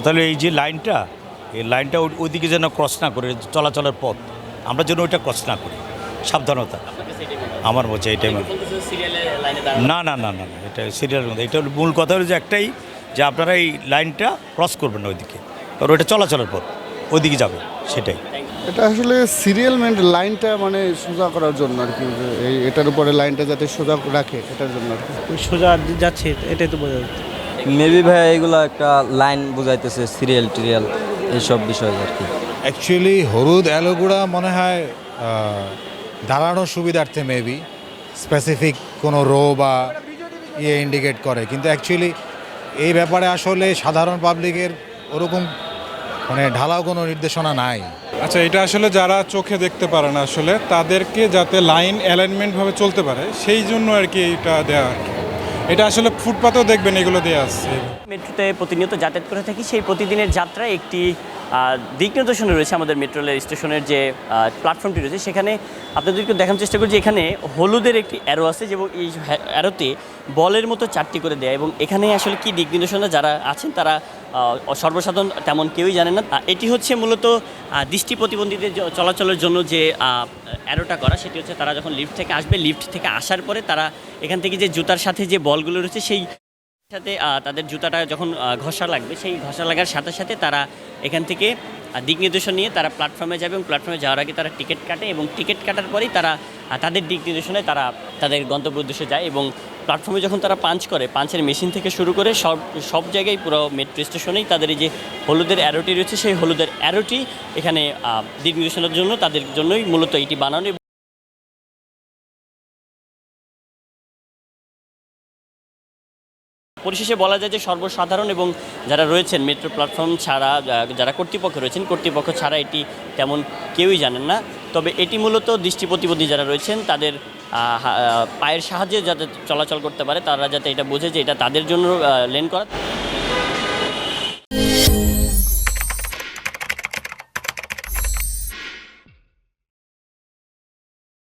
তাহলে এই যে লাইনটা এই লাইনটা ওই- ওইদিকে যেন ক্রস না করে চলাচলের পথ আমরা যেন ওইটা ক্রস না করি। সাবধানতা। আমার বলছে এটাই টাইমে না না না না না এটা সিরিয়ালের মধ্যে এটা মূল কথা হলো যে একটাই যে আপনারা এই লাইনটা ক্রস করবেন না ওইদিকে। কারণ ওইটা চলাচলের পথ ওইদিকে যাবে সেটাই। এটা আসলে সিরিয়ালমেন্ট লাইনটা মানে সোজা করার জন্য আর কি এই এটার উপরে লাইনটা যাতে সোজা রাখে এটার জন্য আর কি। সোজা যাচ্ছে এটাই তো বোঝা যাচ্ছে। মেবি ভাই এগুলো একটা লাইন বুঝাইতেছে সিরিয়াল টিরিয়াল এইসব বিষয় আর কি। অ্যাকচুয়ালি হলুদ অ্যালোগুড়া মনে হয় দাঁড়ানোর সুবিধার্থে মেবি স্পেসিফিক কোনো রো বা ইয়ে ইন্ডিকেট করে। কিন্তু অ্যাকচুয়ালি এই ব্যাপারে আসলে সাধারণ পাবলিকের ওরকম মানে ঢালাও কোনো নির্দেশনা নাই। আচ্ছা এটা আসলে যারা চোখে দেখতে পারে না আসলে তাদেরকে যাতে লাইন অ্যালাইনমেন্টভাবে চলতে পারে সেই জন্য আর কি এটা দেওয়া আর কি। এটা আসলে ফুটপাতেও দেখবেন এগুলো দেওয়া আছে। মেট্রোতে প্রতিনিয়ত যাতায়াত করে থাকি, সেই প্রতিদিনের যাত্রায় একটি দিক নির্দেশনা রয়েছে আমাদের মেট্রো রেল স্টেশনের যে প্ল্যাটফর্মটি রয়েছে, সেখানে আপনাদেরকে দেখানোর চেষ্টা করছি, এখানে হলুদের একটি অ্যারো আছে যে এই অ্যারোতে বলের মতো চারটি করে দেয়, এবং এখানে আসলে কি দিক নির্দেশনা যারা আছেন তারা সর্বসাধারণ তেমন কেউই জানে না। এটি হচ্ছে মূলত দৃষ্টি প্রতিবন্ধীদের চলাচলের জন্য যে অ্যারোটা করা, সেটি হচ্ছে তারা যখন লিফট থেকে আসবে লিফট থেকে আসার পরে তারা এখান থেকে যে জুতার সাথে যে বলগুলো রয়েছে, সেই সাথে তাদের জুতাটা যখন ঘষা লাগবে, সেই ঘষা লাগার সাথে সাথে তারা এখান থেকে দিক নির্দেশন নিয়ে তারা প্ল্যাটফর্মে যাবে এবং প্ল্যাটফর্মে যাওয়ার আগে তারা টিকিট কাটে এবং টিকিট কাটার পরেই তারা তাদের দিক নির্দেশনায় তারা তাদের গন্তব্য উদ্দেশ্যে যায় এবং প্ল্যাটফর্মে যখন তারা পাঞ্চ করে পাঞ্চের মেশিন থেকে শুরু করে সব সব জায়গায় পুরো মেট্রো স্টেশনেই তাদের এই যে হলুদের অ্যারোটি রয়েছে, সেই হলুদের অ্যারোটি এখানে দিক নির্দেশনের জন্য তাদের জন্যই মূলত এটি বানানো পরিশেষে বলা যায় যে সর্বসাধারণ এবং যারা রয়েছেন মেট্রো প্ল্যাটফর্ম ছাড়া যারা কর্তৃপক্ষ রয়েছেন, কর্তৃপক্ষ ছাড়া এটি তেমন কেউই জানেন না। তবে এটি মূলত দৃষ্টি প্রতিবন্ধী যারা রয়েছেন, তাদের পায়ের সাহায্যে যাতে চলাচল করতে পারে, তারা যাতে এটা বোঝে যে এটা তাদের জন্য লেন করা।